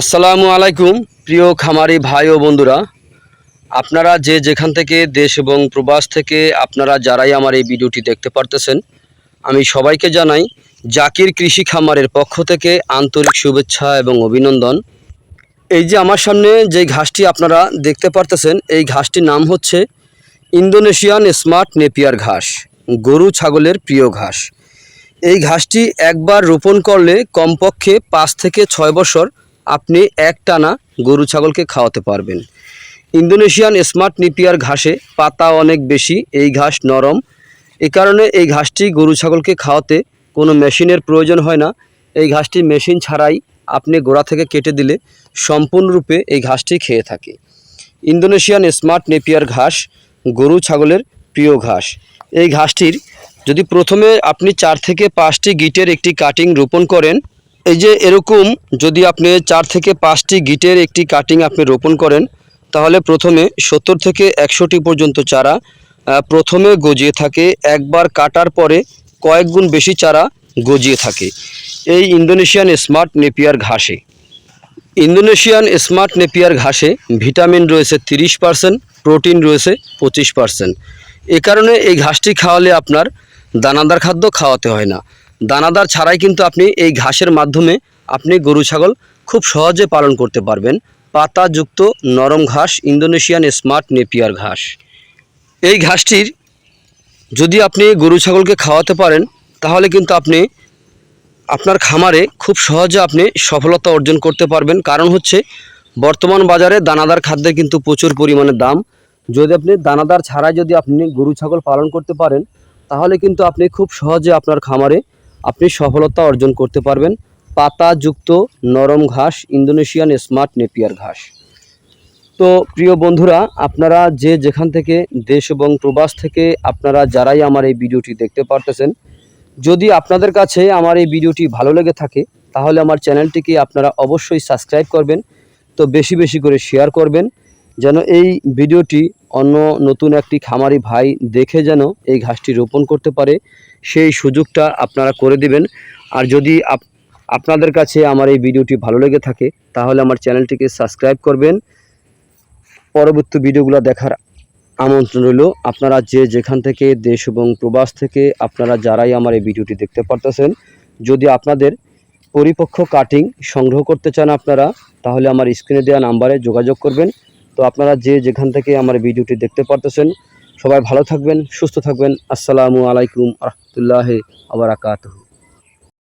আসসালামু আলাইকুম, প্রিয় খামারি ভাই ও বন্ধুরা। আপনারা যে যেখান থেকে দেশ এবং প্রবাস থেকে আপনারা যারাই আমার এই ভিডিওটি দেখতে পারতেছেন, আমি সবাইকে জানাই জাকির কৃষি খামারের পক্ষ থেকে আন্তরিক শুভেচ্ছা এবং অভিনন্দন। এই যে আমার সামনে যে ঘাসটি আপনারা দেখতে পারতেছেন, এই ঘাসটির নাম হচ্ছে ইন্দোনেশিয়ান স্মার্ট নেপিয়ার ঘাস, গরু ছাগলের প্রিয় ঘাস। এই ঘাসটি একবার রোপণ করলে কমপক্ষে পাঁচ থেকে ছয় বছর আপনি একটানা গরু ছাগলকে খাওয়াতে পারবেন। ইন্দোনেশিয়ান স্মার্ট নিপিয়ার ঘাসে পাতা অনেক বেশি, এই ঘাস নরম। এ কারণে এই ঘাসটি গরু ছাগলকে খাওয়াতে কোনো মেশিনের প্রয়োজন হয় না। এই ঘাসটি মেশিন ছাড়াই আপনি গোড়া থেকে কেটে দিলে সম্পূর্ণরূপে এই ঘাসটি খেয়ে থাকে। ইন্দোনেশিয়ান স্মার্ট নেপিয়ার ঘাস গরু ছাগলের প্রিয় ঘাস। এই ঘাসটির যদি প্রথমে আপনি চার থেকে পাঁচটি গিটের একটি কাটিং রোপণ করেন এই যে এরকম যদি আপনি চার থেকে পাঁচটি গিটের একটি কাটিং আপনি রোপণ করেন, তাহলে প্রথমে সত্তর থেকে একশোটি পর্যন্ত চারা প্রথমে গজিয়ে থাকে, একবার কাটার পরে কয়েক গুণ বেশি চারা গজিয়ে থাকে। এই ইন্দোনেশিয়ান স্মার্ট নেপিয়ার ঘাসে। ইন্দোনেশিয়ান স্মার্ট নেপিয়ার ঘাসে ভিটামিন রয়েছে তিরিশ পার্সেন্ট, প্রোটিন রয়েছে পঁচিশ পার্সেন্ট। এ কারণে এই ঘাসটি খাওয়ালে আপনার দানাদার খাদ্য খাওয়াতে হয় না। দানাদার ছাড়াই কিন্তু আপনি এই ঘাসের মাধ্যমে আপনি গরু, ছাগল খুব সহজে পালন করতে পারবেন। পাতাযুক্ত নরম ঘাস, ইন্দোনেশিয়ান স্মার্ট নেপিয়ার ঘাস। এই ঘাসটির যদি আপনি গরু, ছাগলকে খাওয়াতে পারেন, তাহলে কিন্তু আপনি আপনার খামারে খুব সহজে আপনি সফলতা অর্জন করতে পারবেন। কারণ হচ্ছে, বর্তমান বাজারে দানাদার খাদ্যের কিন্তু প্রচুর পরিমাণে দাম। যদি আপনি দানাদার ছাড়াই যদি আপনি গরু, ছাগল পালন করতে পারেন, তাহলে কিন্তু আপনি খুব সহজে আপনার খামারে আপনি সফলতা অর্জন করতে পারবেন। পাতাযুক্ত নরম ঘাস, ইন্দোনেশিয়ান স্মার্ট নেপিয়ার ঘাস। তো প্রিয় বন্ধুরা, আপনারা যে যেখান থেকে দেশ এবং প্রবাস থেকে আপনারা যারাই আমার এই ভিডিওটি দেখতে পারতেছেন, যদি আপনাদের কাছে আমার এই ভিডিওটি ভালো লেগে থাকে, তাহলে আমার চ্যানেলটিকে আপনারা অবশ্যই সাবস্ক্রাইব করবেন, তো বেশি বেশি করে শেয়ার করবেন। যেন এই ভিডিওটি অন্য নতুন একটি খামারি ভাই দেখে যেন এই ঘাসটি রোপণ করতে পারে, সেই সুযোগটা আপনারা করে দিবেন। আর যদি আপনাদের কাছে আমার এই ভিডিওটি ভালো লেগে থাকে, তাহলে আমার চ্যানেলটিকে সাবস্ক্রাইব করবেন। পরবর্তী ভিডিওগুলো দেখার আমন্ত্রণ রইল। আপনারা যে যেখান থেকে দেশ এবং প্রবাস থেকে আপনারা যারাই আমার এই ভিডিওটি দেখতে পারতেছেন, যদি আপনাদের পরিপক্ক কাটিং সংগ্রহ করতে চান আপনারা, তাহলে আমার স্ক্রিনে দেওয়া নাম্বারে যোগাযোগ করবেন। তো আপনারা যে যেখান থেকে আমার ভিডিওটি দেখতে পারতেছেন, সবাই ভালো থাকবেন, সুস্থ থাকবেন। আসসালামু আলাইকুম রহমতুল্লাহ আবরাকাতহ